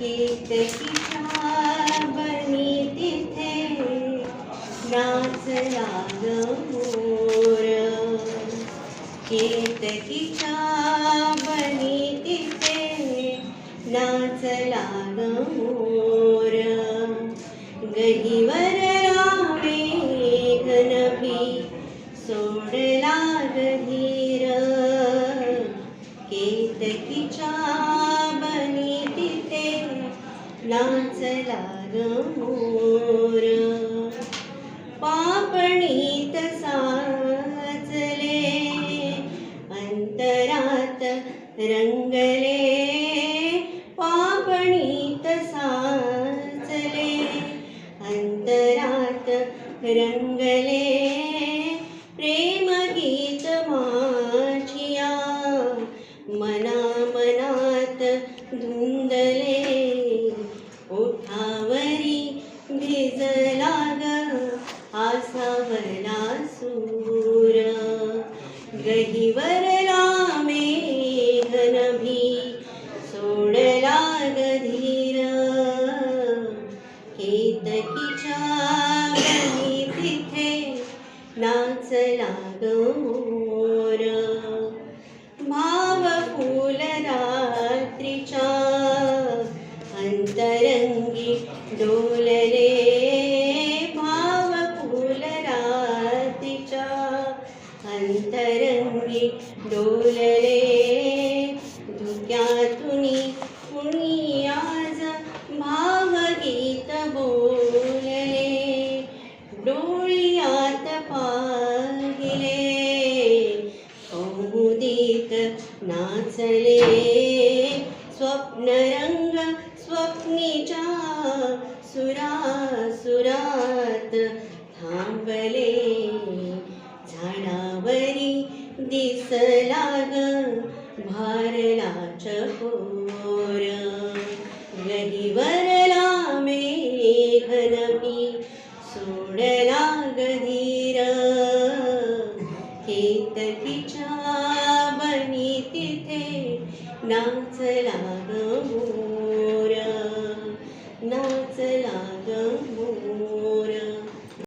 केतकीच्या बनी तिथे. नाचला ग मोर. केतकीच्या बनी तिथे. नाचला ग मोर. गहीवर रामे घनभी. सोडला गधीर नाचला ग मोर पापणीत साचले अंतरात रंगले. पापणीत साचले अंतरात रंगले. प्रेमगीत माझिया मना मनात धुंदले. गहीवरला मेघनभी सोडला गधीर केतकीच्या गणी तिथे नाचला गोर भाव फुल रात्रीच्या अंतरंगी डोल अंतरंगी डोलले. धुक्यातून कुणी आज भावगीत बोलले. डोळ्यात पाहिले. कौमुदीत नाचले. स्वप्नरंग स्वप्नीच्या सुरा सुरात थांबले. दिसला ग भारला चकोर. गरीवरला मेघनमी सोडला गधीर केतकीच्या बनी तिथे नाचला ग